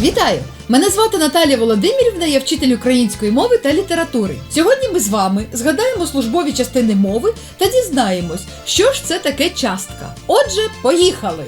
Вітаю! Мене звати Наталія Володимирівна, я вчитель української мови та літератури. Сьогодні ми з вами згадаємо службові частини мови та дізнаємось, що ж це таке частка. Отже, поїхали!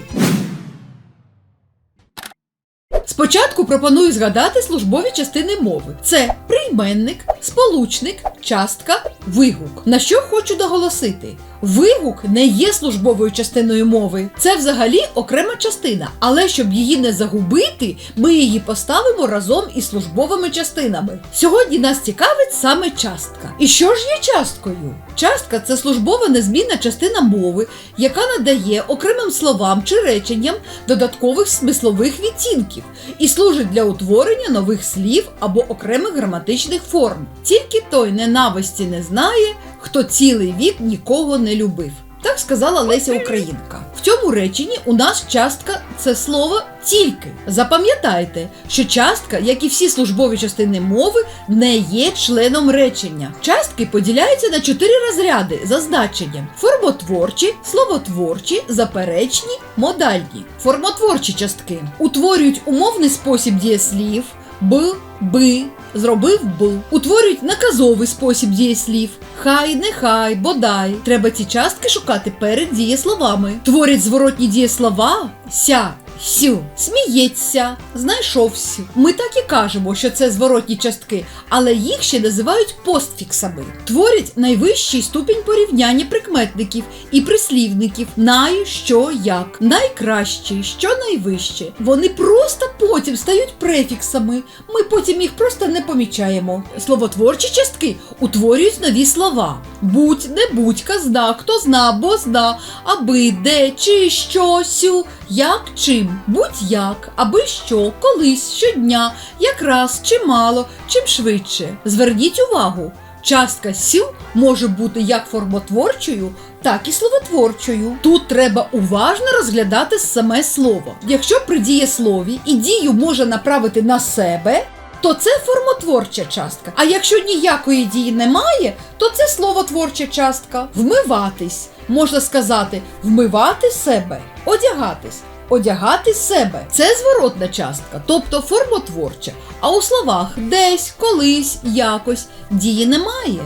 Спочатку пропоную згадати службові частини мови: це прийменник, сполучник, частка, вигук. На що хочу доголосити? Вигук не є службовою частиною мови. Це взагалі окрема частина, але щоб її не загубити, ми її поставимо разом із службовими частинами. Сьогодні нас цікавить саме частка. І що ж є часткою? Частка це службова незмінна частина мови, яка надає окремим словам чи реченням додаткових смислових відтінків і служить для утворення нових слів або окремих граматичних форм. Тільки той ненависті не знає, хто цілий вік нікого не любив. Так сказала Леся Українка. В цьому реченні у нас частка це слово тільки. Запам'ятайте, що частка, як і всі службові частини мови, не є членом речення. Частки поділяються на чотири розряди за значенням: формотворчі, словотворчі, заперечні, модальні. Формотворчі частки утворюють умовний спосіб дієслів б, би, зробив б. Утворюють наказовий спосіб дієслів. Хай, нехай, бодай. Треба ці частки шукати перед дієсловами. Творять зворотні дієслова ся. Сю, сміється, знайшовся. Ми так і кажемо, що це зворотні частки, але їх ще називають постфіксами. Творять найвищий ступінь порівняння прикметників і прислівників най, що, як, найкращий, що найвище. Вони просто потім стають префіксами. Ми потім їх просто не помічаємо. Словотворчі частки утворюють нові слова: будь, не будь, казна, хто зна, бо зна, аби, де, чи, що, сю, як, чим, будь-як, аби що, колись, щодня, якраз, чимало, чим швидше. Зверніть увагу. Частка сю може бути як формотворчою, так і словотворчою. Тут треба уважно розглядати саме слово. Якщо при дієслові і дію може направити на себе, то це формотворча частка. А якщо ніякої дії немає, то це словотворча частка. Вмиватись можна сказати вмивати себе, одягатись. Одягати себе це зворотна частка, тобто формотворча. А у словах десь, колись, якось дії немає.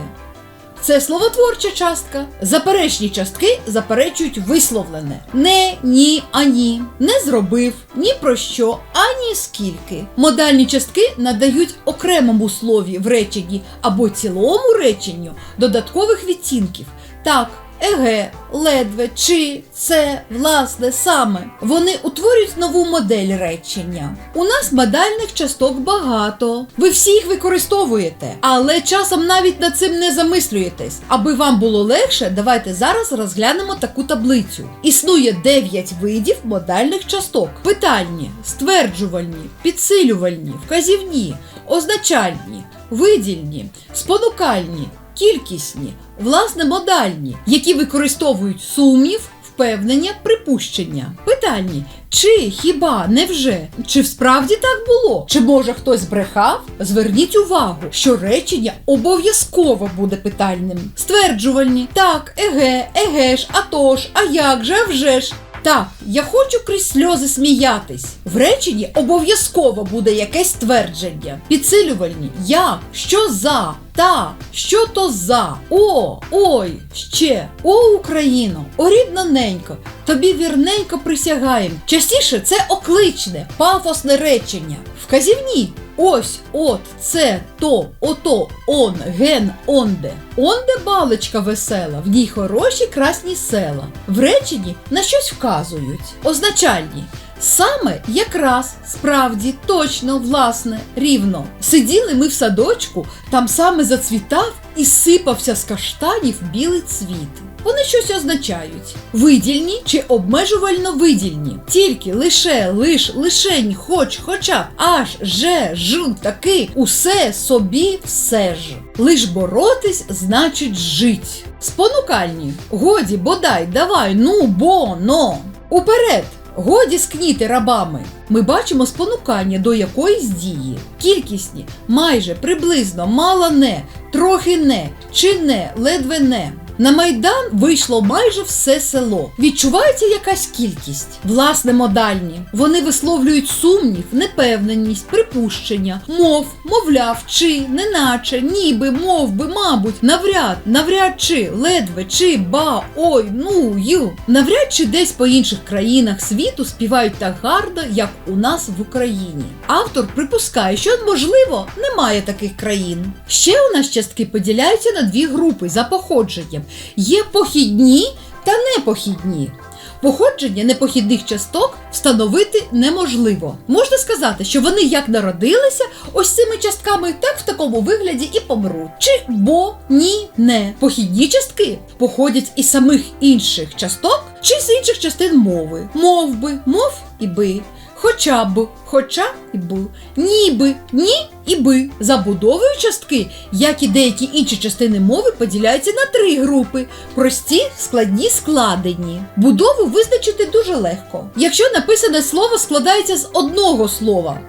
Це словотворча частка. Заперечні частки заперечують висловлене не, ні, ані, не зробив, ні про що, ані скільки. Модальні частки надають окремому слові в реченні або цілому реченню додаткових відтінків. Так, еге, ледве, чи, це, власне, саме. Вони утворюють нову модель речення. У нас модальних часток багато. Ви всі їх використовуєте, але часом навіть над цим не замислюєтесь. Аби вам було легше, давайте зараз розглянемо таку таблицю. Існує 9 видів модальних часток: питальні, стверджувальні, підсилювальні, вказівні, означальні, видільні, спонукальні, кількісні, власне модальні, які використовують сумнів, впевнення, припущення. Питальні. Чи хіба невже? Чи справді так було? Чи може хтось брехав? Зверніть увагу, що речення обов'язково буде питальним. Стверджувальні. Так, еге, еге ж, а то ж, а як же, а вже ж. Так, я хочу крізь сльози сміятись. В реченні обов'язково буде якесь твердження. Підсилювальні як, що за, та, що то за, о, ой, ще, о Україно, о рідна ненько, тобі вірненько присягаєм. Частіше це окличне, пафосне речення. Вказівні. Ось, от, це, то, ото, он, ген, онде. Онде баличка весела, в ній хороші красні села. В реченні на щось вказують. Означальні. Саме якраз, справді, точно, власне, рівно. Сиділи ми в садочку, там саме зацвітав і сипався з каштанів білий цвіт. Вони щось означають: видільні чи обмежувально видільні. Тільки, лише, лиш, лишень, хоч, хоча, аж, же, ж, таки, усе, собі, все ж. Лиш боротись значить жить. Спонукальні. Годі, бодай, давай, ну, бо, но. Уперед. Годі скніти рабами. Ми бачимо спонукання до якоїсь дії. Кількісні, майже, приблизно, мало не, трохи не, чи не, ледве не. На майдан вийшло майже все село. Відчувається якась кількість. Власне, модальні. Вони висловлюють сумнів, непевненість, припущення, мов, мовляв, чи, неначе, ніби, мов би, мабуть, навряд, навряд чи, ледве, чи, ба, ой, ну, ю. Навряд чи десь по інших країнах світу співають так гарно, як у нас в Україні. Автор припускає, що можливо немає таких країн. Ще у нас частки поділяються на дві групи за походженням: є похідні та непохідні. Походження непохідних часток встановити неможливо. Можна сказати, що вони як народилися ось цими частками, так в такому вигляді і помруть. Чи бо, ні, не. Похідні частки походять із самих інших часток чи з інших частин мови. Мов би, мов і би. Хоча б, хоча і б, ніби, ні і би. Забудовою частки, як і деякі інші частини мови, поділяються на три групи: прості, складні, складені. Будову визначити дуже легко. Якщо написане слово складається з одного слова.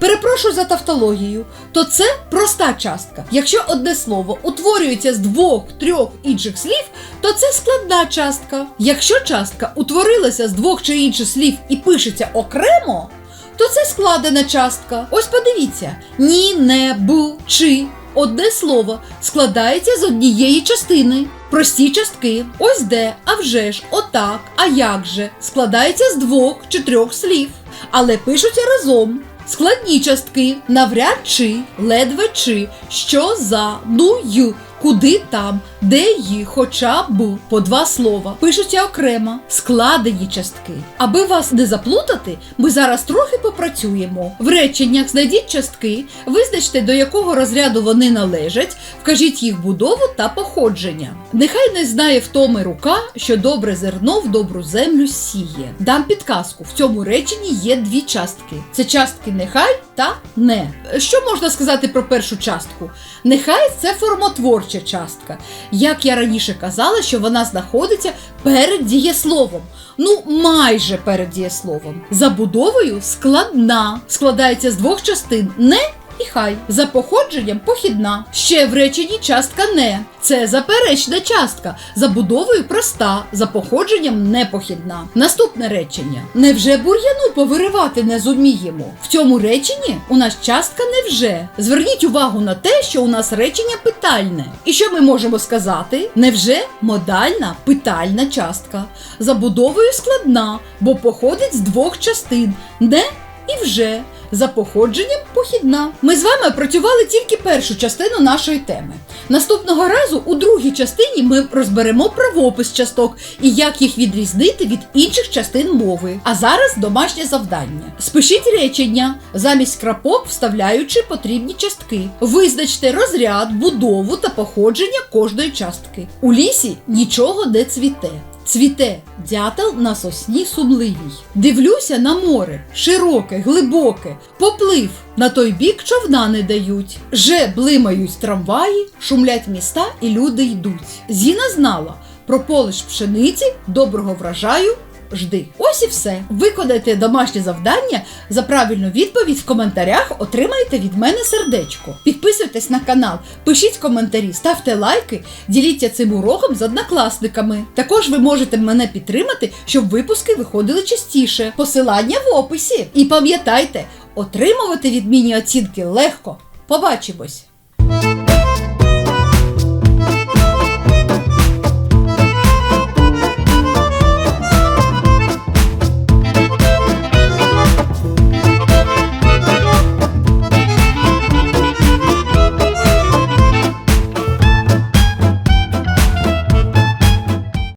Перепрошую за тавтологію, то це проста частка. Якщо одне слово утворюється з двох-трьох інших слів, то це складна частка. Якщо частка утворилася з двох чи інших слів і пишеться окремо, то це складена частка. Ось подивіться: ні, не, бу, чи. Одне слово складається з однієї частини. Прості частки. Ось де, а вже ж, отак, а як же складається з двох чи трьох слів, але пишуться разом. Складні частки, навряд чи, ледве чи, що за, й, куди там, де ї, хоча б по два слова. Пишуться окремо, складені частки. Аби вас не заплутати, ми зараз трохи попрацюємо. В реченнях знайдіть частки, визначте до якого розряду вони належать, вкажіть їх будову та походження. Нехай не знає втоми рука, що добре зерно в добру землю сіє. Дам підказку: в цьому реченні є дві частки. Це частки нехай та не. Що можна сказати про першу частку? Нехай це формотворча частка. Як я раніше казала, що вона знаходиться перед дієсловом. Ну, майже перед дієсловом. Забудовою складна. Складається з двох частин не і хай. За походженням похідна. Ще в реченні частка не. Це заперечна частка. Забудовою проста, за походженням непохідна. Наступне речення. Невже бур'яну повиривати не зуміємо? В цьому реченні у нас частка невже. Зверніть увагу на те, що у нас речення питальне. І що ми можемо сказати? Невже модальна питальна частка. Забудовою складна, бо походить з двох частин не і вже. За походженням похідна. Ми з вами працювали тільки першу частину нашої теми. Наступного разу у другій частині ми розберемо правопис часток і як їх відрізнити від інших частин мови. А зараз домашнє завдання. Спишіть речення, замість крапок вставляючи потрібні частки. Визначте розряд, будову та походження кожної частки. У лісі нічого не цвіте. Цвіте дятел на сосні сумливій. Дивлюся на море, широке, глибоке, поплив. На той бік човна не дають. Же блимають трамваї, шумлять міста і люди йдуть. Зіна знала про полиш пшениці, доброго врожаю. Жди. Ось і все. Виконайте домашнє завдання. За правильну відповідь в коментарях отримаєте від мене сердечко. Підписуйтесь на канал, пишіть коментарі, ставте лайки, діліться цим уроком з однокласниками. Також ви можете мене підтримати, щоб випуски виходили частіше. Посилання в описі. І пам'ятайте, отримувати відмінні оцінки легко. Побачимось!